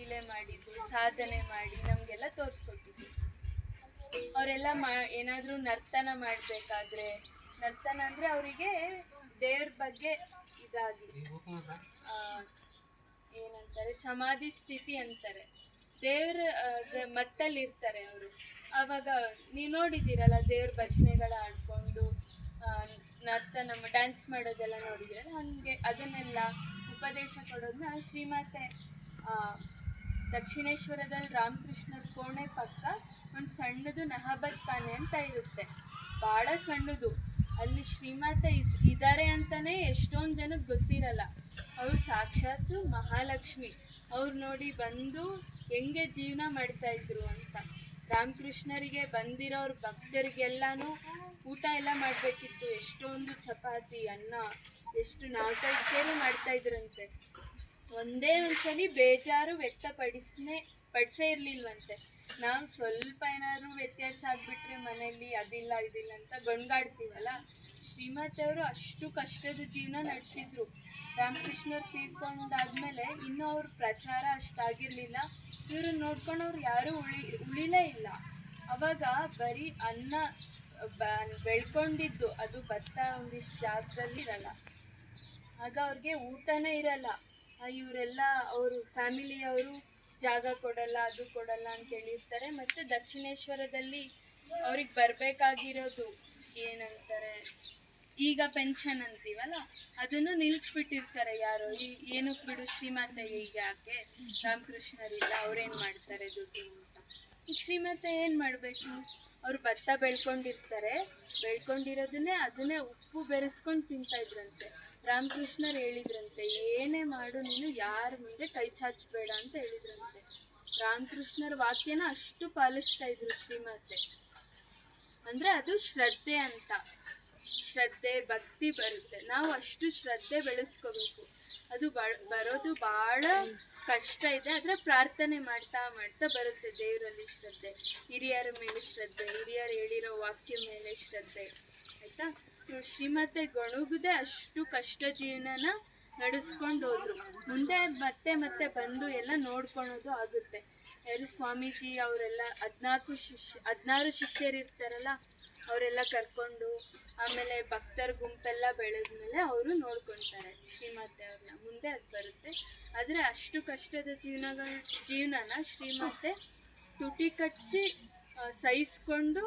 ಲೀಲೆ ಮಾಡಿದ್ದು, ಸಾಧನೆ ಮಾಡಿ ನಮಗೆಲ್ಲ ತೋರಿಸ್ಕೊಟ್ಟಿದ್ರು. ಅವರೆಲ್ಲ ಮಾ, ಏನಾದರೂ ನರ್ತನ ಮಾಡಬೇಕಾದ್ರೆ, ನರ್ತನ ಅಂದರೆ ಅವರಿಗೆ ದೇವ್ರ ಬಗ್ಗೆ ಇದಾಗಿ ಏನಂತಾರೆ, ಸಮಾಧಿ ಸ್ಥಿತಿ ಅಂತಾರೆ. ದೇವ್ರ ಮತ್ತಲ್ಲಿ ಇರ್ತಾರೆ ಅವರು. ಆವಾಗ ನೀವು ನೋಡಿದ್ದೀರಲ್ಲ, ದೇವ್ರ ಭಜನೆಗಳ ಆಡ್ಕೊಂಡು ನರ್ತನ ಡ್ಯಾನ್ಸ್ ಮಾಡೋದೆಲ್ಲ ನೋಡಿದ್ದೀರಲ್ಲ ಹಂಗೆ ಅದನ್ನೆಲ್ಲ ಉಪದೇಶ ಕೊಡೋದನ್ನ ಶ್ರೀಮಾತೆ ದಕ್ಷಿಣೇಶ್ವರದಲ್ಲಿ ರಾಮಕೃಷ್ಣರ ಕೋಣೆ ಪಕ್ಕ ಒಂದು ಸಣ್ಣದು ನಹಬತ್ ಖಾನೆ ಅಂತ ಇರುತ್ತೆ. ಭಾಳ ಸಣ್ಣದು. ಅಲ್ಲಿ ಶ್ರೀಮಾತ ಇದ್- ಇದ್ದಾರೆ ಅಂತಾನೆ ಎಷ್ಟೊಂದು ಜನಕ್ಕೆ ಗೊತ್ತಿರಲ್ಲ. ಅವ್ರು ಸಾಕ್ಷಾತ್ ಮಹಾಲಕ್ಷ್ಮಿ. ಅವ್ರು ನೋಡಿ ಬಂದು ಹೆಂಗೆ ಜೀವನ ಮಾಡ್ತಾ ಇದ್ರು ಅಂತ. ರಾಮಕೃಷ್ಣರಿಗೆ ಬಂದಿರೋರು ಭಕ್ತರಿಗೆಲ್ಲಾನು ಊಟ ಎಲ್ಲ ಮಾಡಬೇಕಿತ್ತು. ಎಷ್ಟೊಂದು ಚಪಾತಿ, ಅನ್ನ, ಎಷ್ಟು ನಾಲ್ಕೈದು ಸೇರು ಮಾಡ್ತಾ ಇದ್ರಂತೆ. ಒಂದೇ ಒಂದ್ಸಲಿ ಬೇಜಾರು ವ್ಯಕ್ತಪಡಿಸ್ನೆ, ಪಡಿಸೇ ಇರ್ಲಿಲ್ವಂತೆ. ನಾವು ಸ್ವಲ್ಪ ಏನಾದ್ರು ವ್ಯತ್ಯಾಸ ಆಗ್ಬಿಟ್ರೆ ಮನೆಯಲ್ಲಿ ಅದಿಲ್ಲ, ಇದಿಲ್ಲ ಅಂತ ಗೊಣ್ಗಾಡ್ತೀವಲ್ಲ ಶ್ರೀಮತಿಯವರು ಅಷ್ಟು ಕಷ್ಟದ ಜೀವನ ನಡೆಸಿದ್ರು. ರಾಮಕೃಷ್ಣರು ತೀರ್ಕೊಂಡಾದ್ಮೇಲೆ ಇನ್ನೂ ಅವ್ರ ಪ್ರಚಾರ ಅಷ್ಟಾಗಿರ್ಲಿಲ್ಲ. ಇವ್ರನ್ನ ನೋಡ್ಕೊಂಡವ್ರು ಯಾರೂ ಉಳಿ, ಉಳಿಲೇ ಇಲ್ಲ. ಅವಾಗ ಬರೀ ಅನ್ನ, ಬ- ಬೆಳ್ಕೊಂಡಿದ್ದು ಅದು ಭತ್ತ ಒಂದಿಷ್ಟು ಜಾಗದಲ್ಲಿ ಇರಲ್ಲ. ಆಗ ಅವ್ರಿಗೆ ಊಟನೇ ಇರಲ್ಲ. ಇವರೆಲ್ಲ ಅವರು ಫ್ಯಾಮಿಲಿಯವರು ಜಾಗ ಕೊಡಲ್ಲ, ಅದು ಕೊಡಲ್ಲ ಅಂತ ಹೇಳಿರ್ತಾರೆ. ಮತ್ತು ದಕ್ಷಿಣೇಶ್ವರದಲ್ಲಿ ಅವ್ರಿಗೆ ಬರಬೇಕಾಗಿರೋದು ಏನಂತಾರೆ, ಈಗ ಪೆನ್ಷನ್ ಅಂತೀವಲ್ಲ, ಅದನ್ನು ನಿಲ್ಲಿಸ್ಬಿಟ್ಟಿರ್ತಾರೆ ಯಾರು. ಈ ಏನಕ್ಕೆ ಬಿಡು ಶ್ರೀಮಾತೆ ಈಗ ಯಾಕೆ ರಾಮಕೃಷ್ಣರಿಲ್ಲ, ಅವ್ರೇನು ಮಾಡ್ತಾರೆ ದುಡ್ಡು ಅಂತ. ಈಗ ಶ್ರೀಮಾತೆ ಏನು ಮಾಡಬೇಕು? ಅವ್ರು ಭತ್ತ ಬೆಳ್ಕೊಂಡಿರ್ತಾರೆ. ಬೆಳ್ಕೊಂಡಿರೋದನ್ನೇ ಅದನ್ನೇ ಉಪ್ಪು ಬೆರೆಸ್ಕೊಂಡು ತಿಂತಾ ಇದ್ರಂತೆ. ರಾಮಕೃಷ್ಣರು ಹೇಳಿದ್ರಂತೆ, ಏನೇ ಮಾಡು, ನೀನು ಯಾರ ಮುಂದೆ ಕೈ ಚಾಚಬೇಡ ಅಂತ ಹೇಳಿದ್ರಂತೆ. ರಾಮಕೃಷ್ಣರ ವಾಕ್ಯನ ಅಷ್ಟು ಪಾಲಿಸ್ತಾ ಇದ್ರು ಶ್ರೀಮಾತೆ. ಅಂದರೆ ಅದು ಶ್ರದ್ಧೆ ಅಂತ. ಶ್ರದ್ಧೆ, ಭಕ್ತಿ ಬರುತ್ತೆ. ನಾವು ಅಷ್ಟು ಶ್ರದ್ಧೆ ಬೆಳೆಸ್ಕೋಬೇಕು. ಅದು ಬರೋದು ಭಾಳ ಕಷ್ಟ ಇದೆ. ಆದರೆ ಪ್ರಾರ್ಥನೆ ಮಾಡ್ತಾ ಮಾಡ್ತಾ ಬರುತ್ತೆ ದೇವರಲ್ಲಿ ಶ್ರದ್ಧೆ. ಹಿರಿಯರ ಮೇಲೆ ಶ್ರದ್ಧೆ, ಹಿರಿಯರು ಹೇಳಿರೋ ವಾಕ್ಯ ಮೇಲೆ ಶ್ರದ್ಧೆ. ಆಯ್ತಾ? ಶ್ರೀಮತೆ ಗೊಣಗುದೇ ಅಷ್ಟು ಕಷ್ಟ ಜೀವನನ ನಡೆಸ್ಕೊಂಡು ಹೋದ್ರು. ಮುಂದೆ ಮತ್ತೆ ಮತ್ತೆ ಬಂದು ಎಲ್ಲ ನೋಡ್ಕೊಳೋದು ಆಗುತ್ತೆ. ಯಾರು ಸ್ವಾಮೀಜಿ ಅವರೆಲ್ಲ ಹದಿನಾಲ್ಕು ಶಿಷ್ಯ, ಹದಿನಾರು ಶಿಷ್ಯರು ಇರ್ತಾರಲ್ಲ ಅವರೆಲ್ಲ ಕರ್ಕೊಂಡು ಆಮೇಲೆ ಭಕ್ತರ ಗುಂಪೆಲ್ಲ ಬೆಳೆದ್ಮೇಲೆ ಅವರು ನೋಡ್ಕೊತಾರೆ ಶ್ರೀಮಾತೆ ಅವ್ರನ್ನ. ಮುಂದೆ ಅದು ಬರುತ್ತೆ. ಆದರೆ ಅಷ್ಟು ಕಷ್ಟದ ಜೀವನಗಳ, ಜೀವನನ ಶ್ರೀಮಾತೆ ತುಟಿ ಕಚ್ಚಿ ಸಹಿಸ್ಕೊಂಡು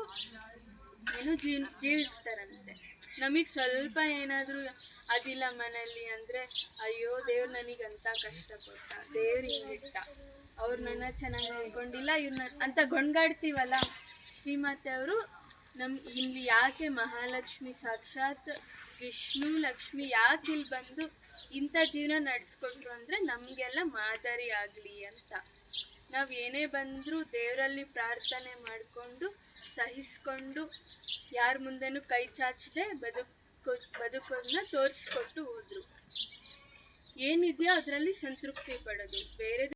ಏನು ಜೀವ್, ಜೀವಿಸ್ತಾರಂತೆ. ನಮಗೆ ಸ್ವಲ್ಪ ಏನಾದರೂ ಅದಿಲ್ಲ ಮನೆಯಲ್ಲಿ ಅಂದರೆ, ಅಯ್ಯೋ ದೇವ್ರು ನನಗೆ ಅಂತ ಕಷ್ಟ ಕೊಟ್ಟ, ದೇವ್ರು ಹಿಂಗಿಟ್ಟ ಅವ್ರು ನನ್ನ ಚೆನ್ನಾಗಿ ನೋಡ್ಕೊಂಡಿಲ್ಲ ಇವ್ರನ್ನ ಅಂತ ಗೊಣ್ಗಾಡ್ತೀವಲ್ಲ ಶ್ರೀಮಾತೆ ಅವರು ನಮ್ಮ ಇಲ್ಲಿ ಯಾಕೆ ಮಹಾಲಕ್ಷ್ಮಿ ಸಾಕ್ಷಾತ್ ವಿಷ್ಣು ಲಕ್ಷ್ಮಿ ಯಾಕೆ ಇಲ್ಲಿ ಬಂದು ಇಂಥ ಜೀವನ ನಡೆಸ್ಕೊಟ್ರು ಅಂದರೆ ನಮಗೆಲ್ಲ ಮಾದರಿ ಆಗಲಿ ಅಂತ. ನಾವು ಏನೇ ಬಂದರೂ ದೇವರಲ್ಲಿ ಪ್ರಾರ್ಥನೆ ಮಾಡಿಕೊಂಡು, ಸಹಿಸ್ಕೊಂಡು, ಯಾರ ಮುಂದೆನೂ ಕೈ ಚಾಚದೆ ಬದುಕು ಬದುಕೋದನ್ನ ತೋರಿಸ್ಕೊಟ್ಟು ಹೋದ್ರು. ಏನಿದೆಯೋ ಅದರಲ್ಲಿ ಸಂತೃಪ್ತಿ ಪಡೋದು. ಬೇರೆ